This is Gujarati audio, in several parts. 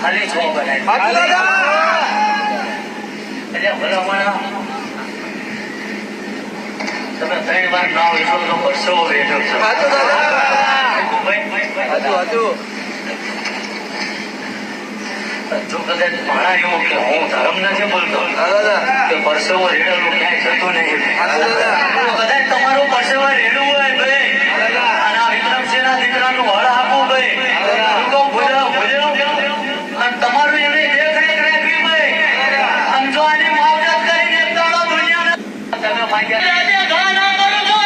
છ દાદા તમે ત્રણ વાર નામ લીધો તો પરસેવો વેઠો છો. જો કદાચ મારા એવું કે હું ધર્મ નથી બોલતો કે પરસેવો રેડેલું ક્યાંય જતું નહીં. કદાચ તમારું પરસેવા રેડવું હોય ભાઈ અને આ વિક્રમસિંહના દીકરાનું વળ આપવું ભાઈ હું તો ભૂલ્યો ભૂલ્યો અને તમારું એને દેખરેખ રાખવી ભાઈ અને જો આની માવજત કરીને એક દાડો દુનિયાને તમે માંગ્યા આજે ગાના કરું છો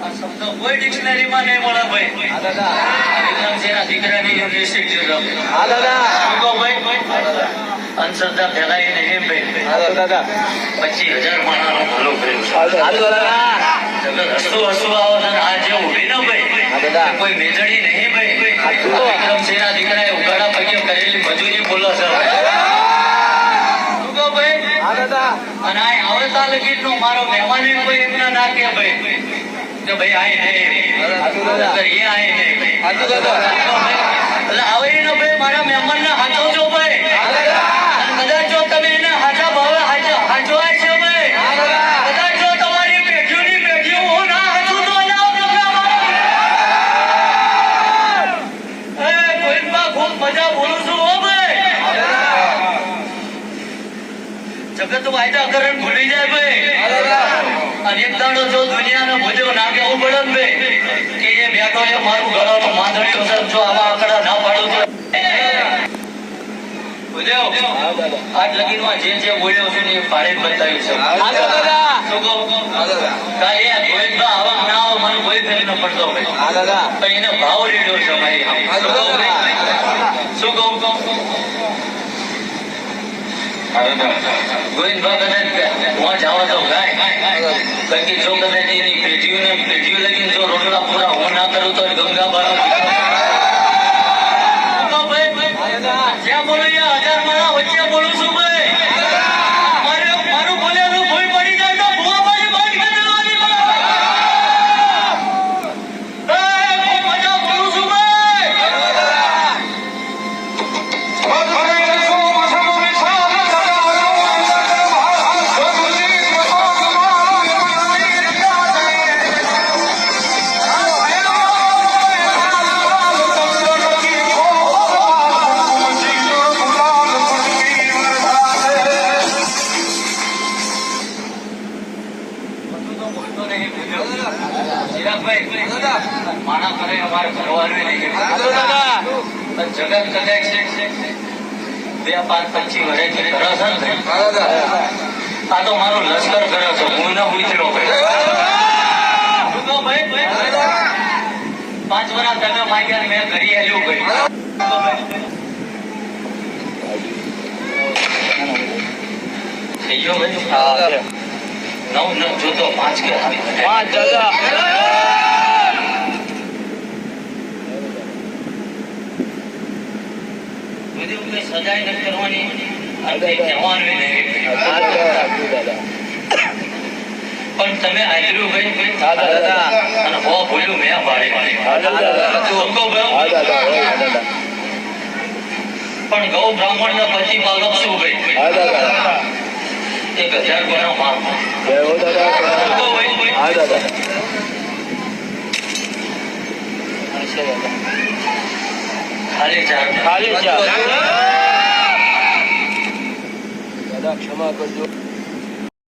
આ શબ્દ કોઈ ડિક્શનરીમાં નહીં મળે ભાઈ. એકદમ જેના દીકરાની યુનિવર્સિટી અંધશ્રદ્ધા ફેલાઈ નહીં ભાઈ. પચીસ હજાર માણસનો ભલો કર્યો હસતું હસતું આવો ને આ જે ઊભી ન ભાઈ. કોઈ મેજડી નહીં ભાઈ. સાચું. આ વિક્રમસિંહના દીકરાએ ઉઘાડા પગે કરેલી મજૂરી બોલો સર અને આ આવતા લગીનનો મારો મહેમાન કોઈ એમના ના કે ભાઈ. કે ભાઈ આય નહીં સાચું એ આય નહીં ભાઈ. સાચું દાદા એટલે આવે ને ભાઈ મારા જો તમે એને હાચા ભાવે હાચવાય ભાઈ. જો તમારી પેઢીઓની પેઢીઓ હું ના હાચું તો ના ખૂબ મજા બોલું છું હો ભાઈ. જગત વાયદા કરણ ભૂલી જાય ભાઈ. અને એક દાડો જો દુનિયાનો ભૂલ્યો ના કેવું પડે ને કે એ બેઠો એ મારું ગળાનો માંદડીઓ છે જો આવા આંકડા ના પાડું તો. હા આજ લગીનમાં જે જે બોલ્યો છે ને એ પાડે બતાવ્યું છે. હા? હા આવા ના મને કોઈ ફેર ન પડતો ભાઈ હા એને ભાવ રેડ્યો છે ભાઈ. હા શું કહું કહું ગોવિંદ કદાચ હું જાવા તો ગાય કારણ કે જો કદાચ એની પેઢીઓને પેઢીઓ લગીને જો રોટલા પૂરા હું ના કરું તો ગંગા બારો ચિરાગભાઈ, માણા કરે અમારે કરવાનું નહીં સાચું દાદા. પણ જગત કદાચ બે પાંચ પચીસ વર્ષથી કરે છે ને? આ તો મારું લશ્કર કરે છે હું ન ઉતર્યો ભાઈ. શું કહું ભાઈ પાંચ વર્ષ તમે માંગ્યા મેં કરી આવ્યું ભાઈ. થઈ ગયો ભાઈ? નવ નવ જોતો પાંચ કે પાંચ દાદા. સજાય નથી કરવાની. પણ તમે આયરું ભાઈ દાદા. અને બહુ ભૂલ્યું મેં પાડી હા દાદા. પણ ગૌ બ્રાહ્મણ ના પછી બાળક શું ભાઈ એક હજાર માપ જય હો. દાદા ખાલી ચાર ખાલી ચા દાદા ક્ષમા કરજો.